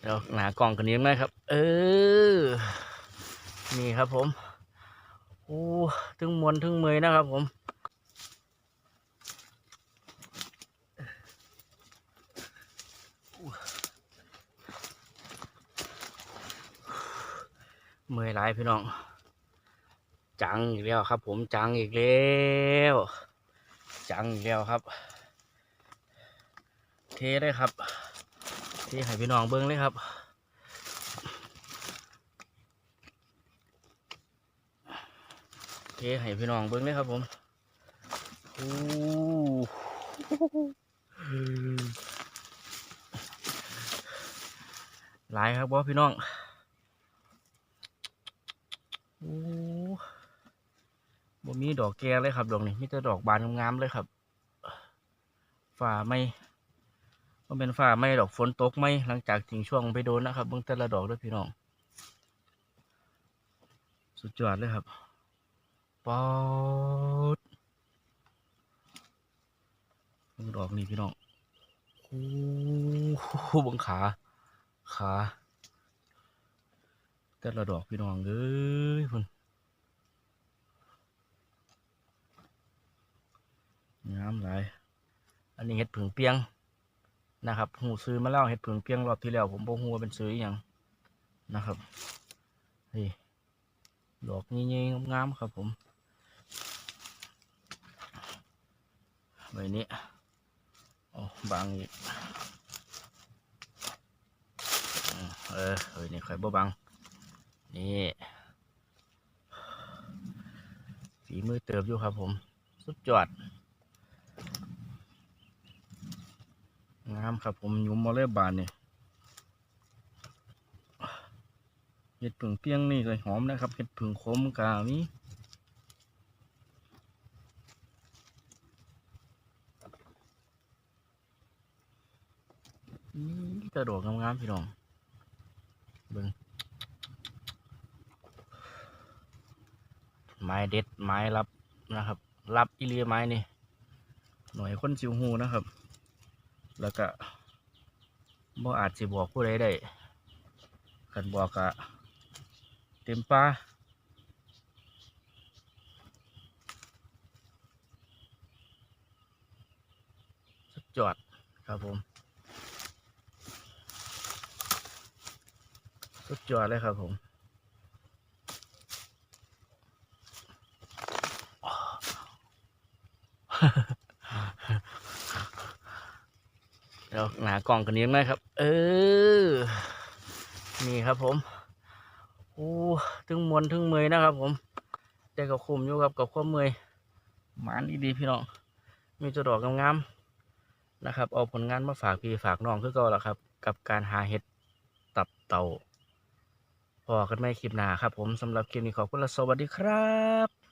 เดี๋ยวหนากล่องกันนี้ไหมครับ เออ นี่ครับผมโอ้ถึงมวนถึงเมอยนะครับผมเมื่อยหลายพี่น้อง จังอีกแล้วครับ ผมจังอีกแล้ว จังอีกแล้วครับ เทได้ครับเทให้พี่น้องเบิ้งเลยครับเทให้พี่น้องเบิ้งเลยครับผมโอ้หลายครับบอพี่น้องโอ้บ่มีดอกแก่เลยครับดอกนี้มีแต่ดอกบานงามๆเลยครับฝ่าไม่ มันเป็นฝ่าไม่ดอกฝนตกไหมหลังจากทิ้งช่วงไปโดนนะครับเบิ่งแต่ละดอกด้วยพี่น้อง สุดยอดเลยครับปอดเบิ่งดอกนี้พี่น้องโอ้โหบังขา ขา แต่ละดอกพี่น้องเอ้ยพุ่นงามหลาย อันนี้เห็ดผึ่งเปียง นะครับหูซื้อมาแล้วเห็ดผึ่งเปียงรอบที่แล้วผมบอกหูว่าเป็นซื้ออย่างนะครับนี่ดอกนี้งามๆครับผมใบนี้โอ้บางอีกอืมเออเฮ้ยนี่ใครบ่บังนี่ฝีมือเติบอยู่ครับผม สุดยอด งามครับผมยุมมาเลยบานนี่ยเห็ดผึ่งเปี้ยงนี่ก็หอมนะครับเห็ดผึ่งขมกามีนี่กระโดดงามๆพี่น้องเบิ่งไม้เด็ดไม้รับนะครับ รับอิเลียไม้นี่หน่วยคนจิวหูนะครับ แล้วก็บ่อาจสิบอกผู้ใดได้กันบอกกะเต็มป่าสุดยอดครับผมสุดยอดเลยครับผมเดี๋ยวหนากล่องกันนี้ไหมครับ เออ นี่ครับผมโอ้ถึงมวนถึงเมอยนะครับ ผมแต่ก็คุมอยู่กับกับความเมอยหมานดีๆพี่น้อง มีจะดอกงามๆนะครับ เอาผลงานมาฝากพี่ฝากน้องคือเก่าแล้วครับ กับการหาเห็ดตับเต่าพอกันไม่คลิปหนาครับ ผมสำหรับคลิปนี้ขอบคุณและสวัสดีครับ